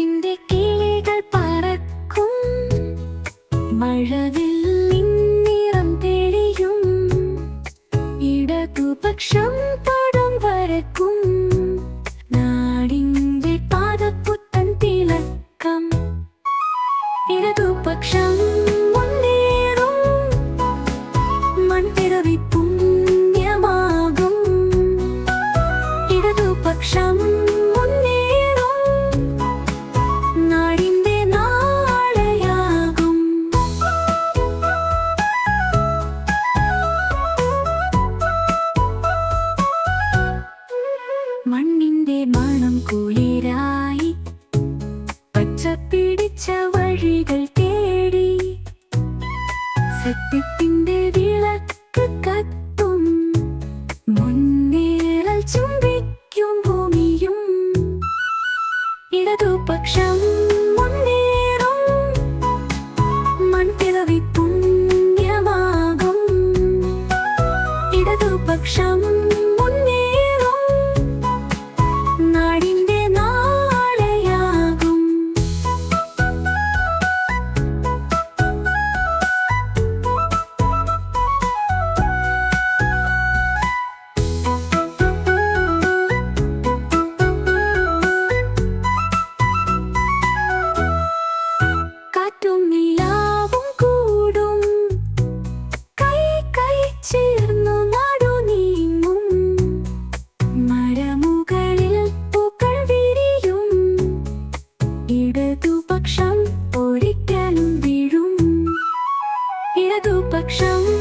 மரத்திൻ്റെ கீழேகள் பறக்கும். மழவில் நிறம் தெளியும். இடது பட்சம் படம் வரைக்கும். நாடிங்கே பாத புத்தன் திலக்கம். இடது பட்சம் முன்னேறும். மண் பிறவிப்பு やっ。生。